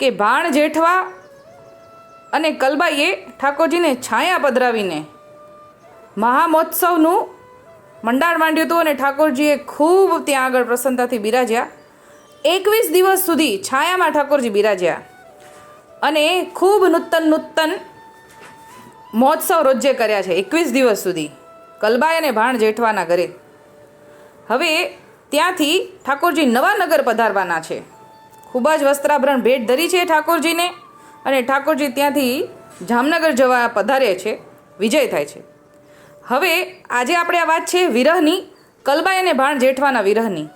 કે ભાણ જેઠવા અને કલબાઈએ ઠાકોરજીને છાયા પધરાવીને મહામહોત્સવનું મંડાણ માંડ્યું હતું અને ઠાકોરજીએ ખૂબ ત્યાં આગળ પ્રસન્નતાથી બિરાજ્યા. એકવીસ દિવસ સુધી છાયામાં ઠાકોરજી બિરાજ્યા. અને ખૂબ નૂતન નૂતન મહોત્સવ રોજે કર્યા છે એકવીસ દિવસ સુધી કલબાઈ અને ભાણ જેઠવાના ઘરે. હવે ત્યાંથી ઠાકોરજી નવા નગર પધારવાના છે. ખૂબ જ વસ્ત્રાભરણ ભેટ ધરી છે ઠાકોરજીને અને ઠાકોરજી ત્યાંથી જામનગર જવા પધારે છે, વિજય થાય છે. હવે આજે આપણે આ વાત છે વિરહની, કલબાઈ અને ભાણ જેઠવાના વિરહની.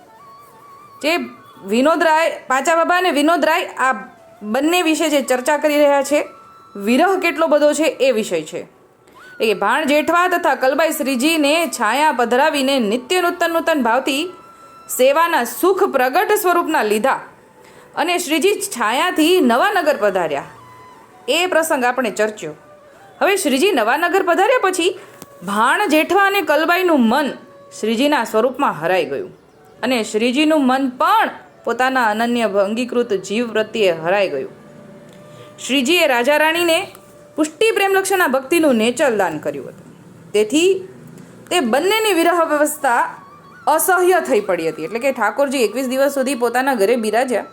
જે વિનોદરાય, પાચા બાબા અને વિનોદરાય આ બંને વિશે જે ચર્ચા કરી રહ્યા છે, વિરહ કેટલો બધો છે એ વિષય છે. એ ભાણ જેઠવા તથા કલબાઈ શ્રીજીને છાયા પધરાવીને નિત્ય નૂતન નૂતન ભાવથી સેવાના સુખ પ્રગટ સ્વરૂપના લીધા. અને શ્રીજી છાયાથી નવાનગર પધાર્યા. એ પ્રસંગ આપણે ચર્ચ્યો. હવે શ્રીજી નવાનગર પધાર્યા પછી ભાણ જેઠવા અને કલબાઈનું મન શ્રીજીના સ્વરૂપમાં હરાઈ ગયું. અને શ્રીજીનું મન પણ પોતાના અનન્ય અંગીકૃત જીવ પ્રત્યે હરાઈ ગયું. શ્રીજીએ રાજા રાણીને પુષ્ટિ પ્રેમલક્ષના ભક્તિનું નેચર દાન કર્યું હતું. તેથી તે બંનેની વિરહ વ્યવસ્થા અસહ્ય થઈ પડી હતી. એટલે કે ઠાકોરજી એકવીસ દિવસ સુધી પોતાના ઘરે બિરાજ્યા.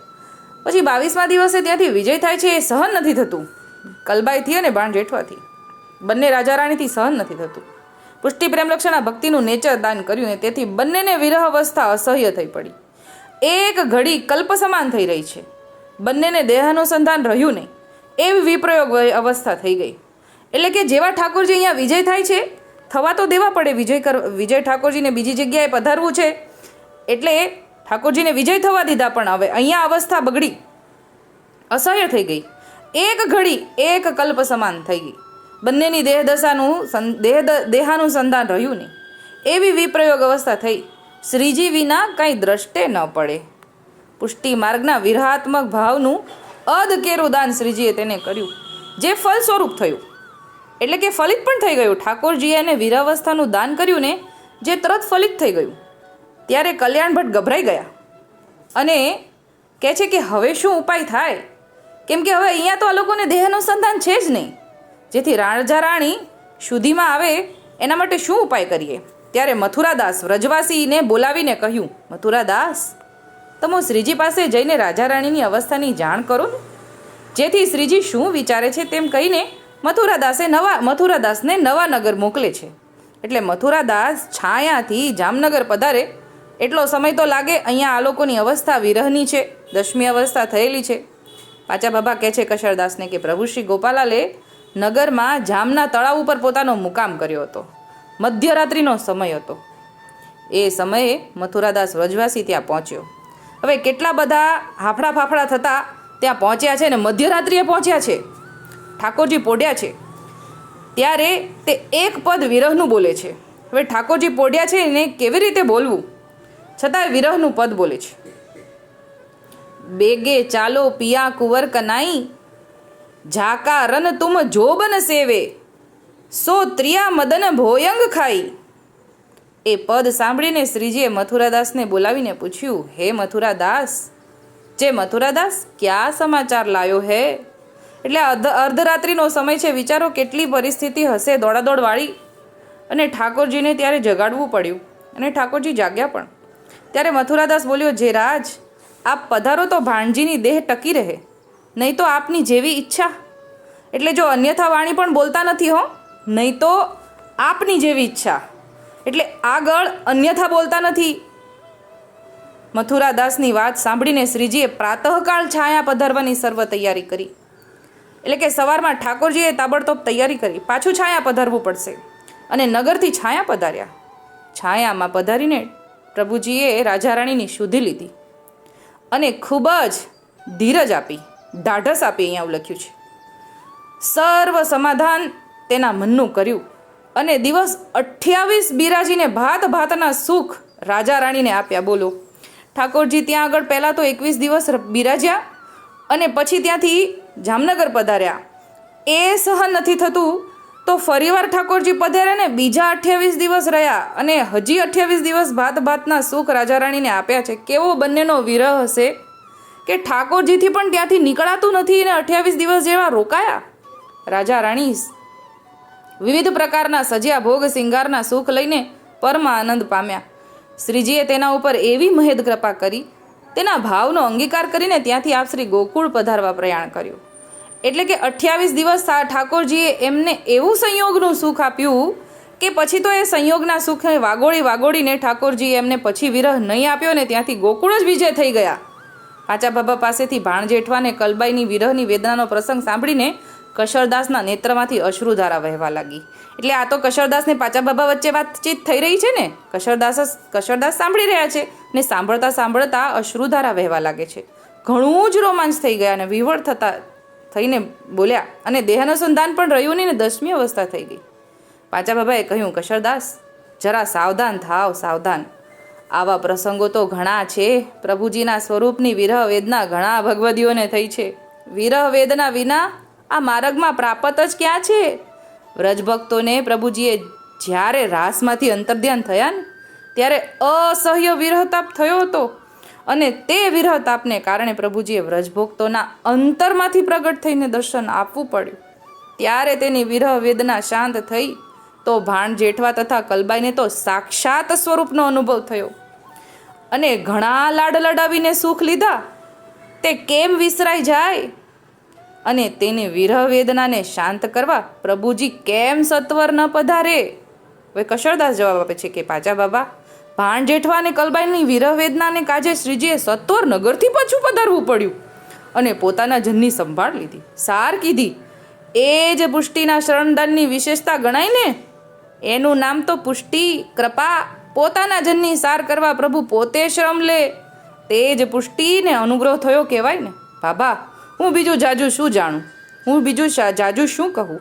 પછી બાવીસમા દિવસે ત્યાંથી વિજય થાય છે એ સહન નથી થતું. કલબાઈથી અને બાણ જેઠવાથી. બંને રાજા રાણીથી સહન નથી થતું. પુષ્ટિ પ્રેમલક્ષણા ભક્તિનું નેચર દાન કર્યું ને તેથી બંનેને વિરહ અવસ્થા અસહ્ય થઈ પડી. એક ઘડી કલ્પ સમાન થઈ રહી છે. બંનેને દેહાનુસંધાન રહ્યું નહીં. એવી વિપ્રયોગ અવસ્થા થઈ ગઈ. એટલે કે જેવા ઠાકોરજી અહીંયા વિજય થાય છે, થવા તો દેવા પડે. વિજય કર, વિજય ઠાકોરજીને બીજી જગ્યાએ પધારવું છે. એટલે ઠાકોરજીને વિજય થવા દીધા પણ હવે અહીંયા અવસ્થા બગડી. અસહ્ય થઈ ગઈ. એક ઘડી એક કલ્પ સમાન થઈ ગઈ. બંનેની દેહદશાનું દેહ દેહાનું સંધાન રહ્યું નહીં. એવી વિપ્રયોગ અવસ્થા થઈ. શ્રીજી વિના કંઈ દ્રષ્ટે ન પડે. પુષ્ટિ માર્ગના વિરહાત્મક ભાવનું અધકેરું દાન શ્રીજીએ તેને કર્યું, જે ફલ સ્વરૂપ થયું. એટલે કે ફલિત પણ થઈ ગયું. ઠાકોરજીએ એને વીરાવસ્થાનું દાન કર્યું ને, જે તરત ફલિત થઈ ગયું. ત્યારે કલ્યાણ ભટ્ટ ગભરાઈ ગયા અને કહે છે કે હવે શું ઉપાય થાય? કેમ કે હવે અહીંયા તો આ લોકોને દેહનું સંધાન છે જ નહીં. જેથી રાજા રાણી શુદ્ધિમાં આવે એના માટે શું ઉપાય કરીએ? ત્યારે મથુરાદાસ વ્રજવાસીને બોલાવીને કહ્યું, મથુરાદાસ, તમે શ્રીજી પાસે જઈને રાજા રાણીની અવસ્થાની જાણ કરો ને. જેથી શ્રીજી શું વિચારે છે તેમ કહીને મથુરાદાસે નવા, મથુરાદાસને નવા નગર મોકલે છે. એટલે મથુરાદાસ છાયાથી જામનગર પધારે એટલો સમય તો લાગે, અહીંયા આ લોકોની અવસ્થા વિરહની છે, દશમી અવસ્થા થયેલી છે. પાચા બાબા કહે છે કશરદાસને કે પ્રભુ શ્રી ગોપાલાલે નગરમાં જામના તળાવ ઉપર પોતાનો મુકામ કર્યો હતો. મધ્યરાત્રિનો સમય હતો. એ સમયે મથુરાદાસ વ્રજવાસી ત્યાં પહોંચ્યો. હવે કેટલા બધા હાફડા ફાફડા થતાં ત્યાં પહોંચ્યા છે ને મધ્યરાત્રિએ પહોંચ્યા છે? ઠાકોરજી પોડ્યા છે. ત્યારે તે એક પદ વિરહનું બોલે છે. હવે ઠાકોરજી પોડ્યા છે એને કેવી રીતે બોલવું? છતાંય વિરહનું પદ બોલે છે. બેગે ચાલો પિયા કુંવર કનાઈ, ઝાકા રન તુમ જોબન સેવે, સો ત્રિયા મદન ભોયંગ ખાઈ. એ પદ સાંભળીને શ્રીજીએ મથુરાદાસને બોલાવીને પૂછ્યું, હે મથુરાદાસ, જે મથુરાદાસ, ક્યાં સમાચાર લાયો હે? એટલે અધ, અર્ધરાત્રિનો સમય છે, વિચારો કેટલી પરિસ્થિતિ હશે દોડાદોડવાળી અને ઠાકોરજીને ત્યારે જગાડવું પડ્યું. અને ઠાકોરજી જાગ્યા પણ. ત્યારે મથુરાદાસ બોલ્યો, જે રાજ, આપ પધારો તો ભાણજીની દેહ ટકી રહે, નહીં તો આપની જેવી ઈચ્છા. એટલે જો અન્યથા વાણી પણ બોલતા નથી હો, નહીં તો આપની જેવી ઈચ્છા. એટલે આગળ અન્યથા બોલતા નથી. મથુરાદાસની વાત સાંભળીને શ્રીજીએ પ્રાતઃકાળ છાયા પધારવાની સર્વ તૈયારી કરી. એટલે કે સવારમાં ઠાકોરજીએ તાબડતોબ તૈયારી કરી, પાછું છાયા પધારવું પડશે. અને નગરથી છાયા પધાર્યા. છાયામાં પધારીને પ્રભુજીએ રાજા રાણીની શુદ્ધિ લીધી અને ખૂબ જ ધીરજ આપી ઢાઢસ આપી અહીંયા આવું લખ્યું છે. સર્વ સમાધાન તેના મનનું કર્યું અને દિવસ અઠ્યાવીસ બિરાજીને ભાત ભાતના સુખ રાજા રાણીને આપ્યા. બોલો, ઠાકોરજી, ત્યાં આગળ પહેલાં તો એકવીસ દિવસ બિરાજ્યા અને પછી ત્યાંથી જામનગર પધાર્યા. એ સહન નથી થતું તો ફરીવાર ઠાકોરજી પધાર્યા ને બીજા અઠ્યાવીસ દિવસ રહ્યા અને હજી અઠ્યાવીસ દિવસ ભાત ભાતના સુખ રાજા રાણીને આપ્યા છે. કેવો બંનેનો વિરહ હશે? કે ઠાકોરજીથી પણ ત્યાંથી નીકળાતું નથી અને અઠ્યાવીસ દિવસ જેવા રોકાયા? રાજા રાણી વિવિધ પ્રકારના સજ્યા ભોગ સિંગારના સુખ લઈને પરમા આનંદ પામ્યા. શ્રીજીએ તેના ઉપર એવી મહેદ કૃપા કરી, તેના ભાવનો અંગીકાર કરીને ત્યાંથી આપ શ્રી ગોકુળ પધારવા પ્રયાણ કર્યું. એટલે કે અઠ્યાવીસ દિવસ ઠાકોરજીએ એમને એવું સંયોગનું સુખ આપ્યું કે પછી તો એ સંયોગના સુખને વાગોળી વાગોળીને ઠાકોરજીએ એમને પછી વિરહ નહીં આપ્યો ને ત્યાંથી ગોકુળ જ વિજય થઈ ગયા. કાચા બાબા પાસેથી ભાણ જેઠવાને કલબાઈની વિરહની વેદનાનો પ્રસંગ સાંભળીને કશરદાસના નેત્રમાંથી અશ્રુધારા વહેવા લાગી. એટલે આ તો કશરદાસને પાચા બાબા વચ્ચે વાતચીત થઈ રહી છે ને? કશરદાસ કશરદાસ સાંભળી રહ્યા છે ને સાંભળતા સાંભળતા અશ્રુધારા વહેવા લાગે છે. ઘણું જ રોમાંચ થઈ ગયા અને વિવળ થતા થઈને બોલ્યા, અને દેહાનુસંધાન પણ રહ્યું નહીં ને દસમી અવસ્થા થઈ ગઈ. પાચા બાબાએ કહ્યું, કશરદાસ, જરા સાવધાન થાવ, સાવધાન. આવા પ્રસંગો તો ઘણા છે. પ્રભુજીના સ્વરૂપની વિરહ વેદના ઘણા ભગવદીઓને થઈ છે. વિરહ વેદના વિના આ માર્ગમાં પ્રાપત જ ક્યાં છે? વ્રજભક્તોને પ્રભુજીએ જ્યારે રાસમાંથી અંતર્ધ્યાન થયા ને ત્યારે અસહ્ય વિરહતાપ થયો હતો. અને તે વિરહતાપને કારણે પ્રભુજીએ વ્રજભક્તોના અંતરમાંથી પ્રગટ થઈને દર્શન આપવું પડ્યું. ત્યારે તેની વિરહ વેદના શાંત થઈ તો ભાણ જેઠવા તથા કલબાઈને તો સાક્ષાત સ્વરૂપનો અનુભવ થયો. અને ઘણા લાડ લડાવીને સુખ લીધા. તે કેમ વિસરાઈ જાય? અને તેની વિરહ વેદનાને શાંત કરવા પ્રભુજી કેમ સત્વર ન પધારે? હવે કશળદાસ જવાબ આપે છે કે પાજા બાબા ભાણ જેઠવા અને કલબાઈની વિરહ વેદનાને કાજે શ્રીજીએ સત્વર નગરથી પાછું પધારવું પડ્યું અને પોતાના જનની સંભાળ લીધી. સાર કીધી, એ જ પુષ્ટિના શરણદાનની વિશેષતા ગણાય ને એનું નામ તો પુષ્ટિ, કૃપા, પોતાના જનની સાર કરવા પ્રભુ પોતે શ્રમ લે. તે જ પુષ્ટિને અનુગ્રહ થયો કહેવાય ને. બાબા, હું બીજું જાજુ શું જાણું? હું બીજું જાજુ શું કહું?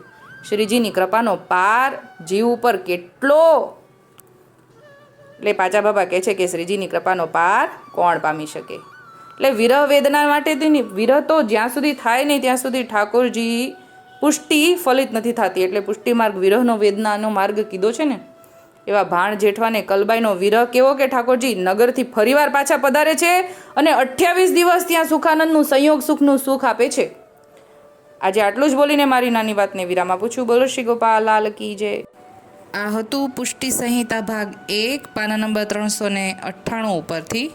શ્રીજીની કૃપાનો પાર જીવ ઉપર કેટલો એટલે પાચા બાબા કહે છે કે શ્રીજીની કૃપાનો પાર કોણ પામી શકે? એટલે વિરહ વેદના માટે તેની વિરહ તો જ્યાં સુધી થાય નહીં, ત્યાં સુધી ઠાકોરજી પુષ્ટિ ફલિત નથી થતી. એટલે પુષ્ટિ માર્ગ, વિરહનો વેદનાનો માર્ગ કીધો છે ને? એવા ભાણ જેઠવાને કલબાઈનો વિરહ કેવો કે ઠાકોરજી નગરથી ફરીવાર પાછા પધારે છે અને અઠ્યાવીસ દિવસ ત્યાં સુખાનંદનું સંયોગ, સુખનું સુખ આપે છે. આજે આટલું જ બોલીને મારી નાની વાતને વિરામ આપું છું. બોલો, શ્રી ગોપાલ, લાલ કી જય. આ હતું પુષ્ટિ સંહિતા ભાગ એક પાના નંબર ત્રણસો ને અઠ્ઠાણું ઉપરથી.